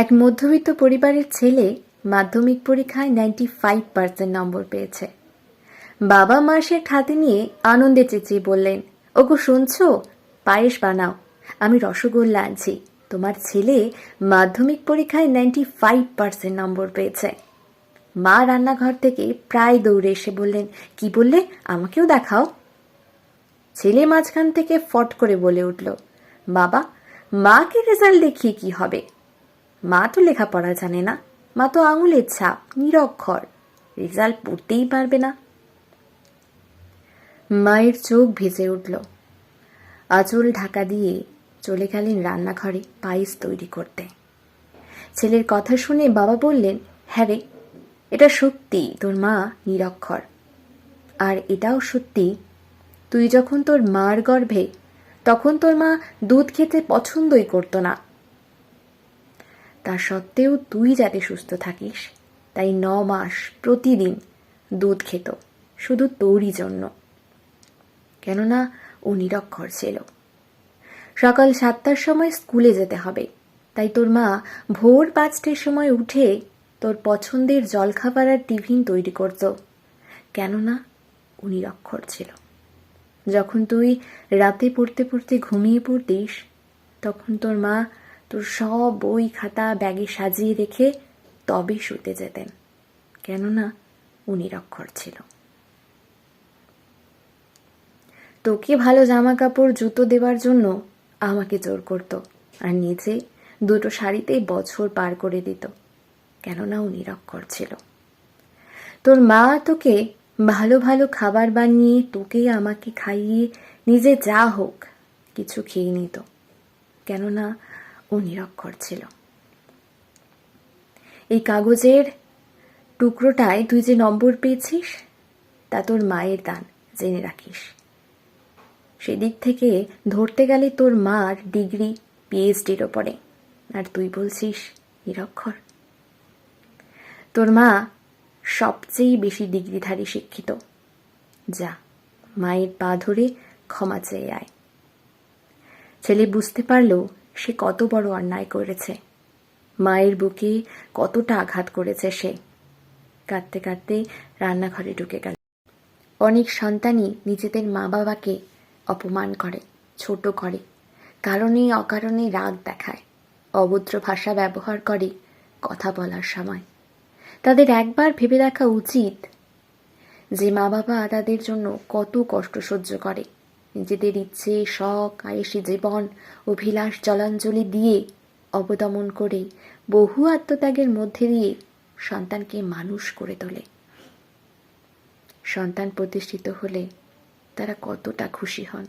এক মধ্যবিত্ত পরিবারের ছেলে মাধ্যমিক পরীক্ষায় নাইনটি ফাইভ পার্সেন্ট নম্বর পেয়েছে। বাবা মা সে খাতে নিয়ে আনন্দে চেঁচিয়ে বললেন, ওগো, শুনছো? পায়েস বানাও। আমি রসগোল্লা আনছি। তোমার ছেলে মাধ্যমিক পরীক্ষায় নাইনটি ফাইভ পার্সেন্ট নম্বর পেয়েছে। মা রান্নাঘর থেকে প্রায় দৌড়ে এসে বললেন, কি বললে? আমাকেও দেখাও। ছেলে মাঝখান থেকে ফট করে বলে উঠল, বাবা, মাকে রেজাল্ট দেখিয়ে কি হবে? মা তো লেখাপড়া জানে না। মা তো আঙুলের ছাপ, নিরক্ষর। রেজাল্ট পড়তেই পারবে না। মায়ের চোখ ভেজে উঠল। আঁচল ঢাকা দিয়ে চলে গেলেন রান্নাঘরে পায়েস তৈরি করতে। ছেলের কথা শুনে বাবা বললেন হ্যাঁ রে, এটা সত্যি, তোর মা নিরক্ষর। আর এটাও সত্যি, তুই যখন তোর মার গর্ভে, তখন তোর মা দুধ খেতে পছন্দই করতো না। তা সত্ত্বেও তুই যাতে সুস্থ থাকিস, তাই ন মাস প্রতিদিন দুধ খেত, শুধু তোরই জন্য। কেননা ও নিরক্ষর ছিল। সকাল সাতটার সময় স্কুলে যেতে হবে, তাই তোর মা ভোর পাঁচটার সময় উঠে তোর পছন্দের জলখাবার আর টিফিন তৈরি করত, কেননা ও নিরক্ষর ছিল। যখন তুই রাতে পড়তে পড়তে ঘুমিয়ে পড়তিস, তখন তোর মা তোর সব বই খাতা ব্যাগে সাজিয়ে রেখে তবে শুতে যেতেন, কেননা উনি নিরক্ষর ছিল। তোকে ভালো জামা কাপড় জুতো দেওয়ার জন্য আমাকে জোর করত আর নিজে দুটো শাড়িতেই বছর পার করে দিত, কেননা ও নিরক্ষর ছিল। তোর মা তোকে ভালো ভালো খাবার বানিয়ে, তোকে আমাকে খাইয়ে নিজে যা হোক কিছু খেয়ে নিত, কেননা ও নিরক্ষর ছিল। এই কাগজের টুকরোটায় তুই যে নম্বর পেয়েছিস, তা তোর মায়ের দান, জেনে রাখিস। সেদিক থেকে ধরতে গেলে তোর মার ডিগ্রি, পিএইচডির ওপরে। আর তুই বলছিস নিরক্ষর তোর মা সবচেয়ে বেশি ডিগ্রিধারী শিক্ষিত। যা মায়ের পা ধরে ক্ষমা চেয়ে আয়। ছেলে বুঝতে পারল সে কত বড় অন্যায় করেছে। মায়ের বুকে কতটা আঘাত করেছে সে। কাঁদতে কাঁদতে রান্নাঘরে ঢুকে গেল। অনেক সন্তানই নিজেদের মা বাবাকে অপমান করে, ছোট করে। কারণে অকারণে রাগ দেখায়। অভদ্র ভাষা ব্যবহার করে কথা বলার সময়। তাদের একবার ভেবে দেখা উচিত যে মা বাবা তাদের জন্য কত কষ্ট সহ্য করে। নিজেদের ইচ্ছে, শখ, আয়েসি জীবন, অভিলাষ জলাঞ্জলি দিয়ে অবদমন করে বহু আত্মত্যাগের মধ্যে দিয়ে সন্তানকে মানুষ করে তোলে। সন্তান প্রতিষ্ঠিত হলে তারা কতটা খুশি হন।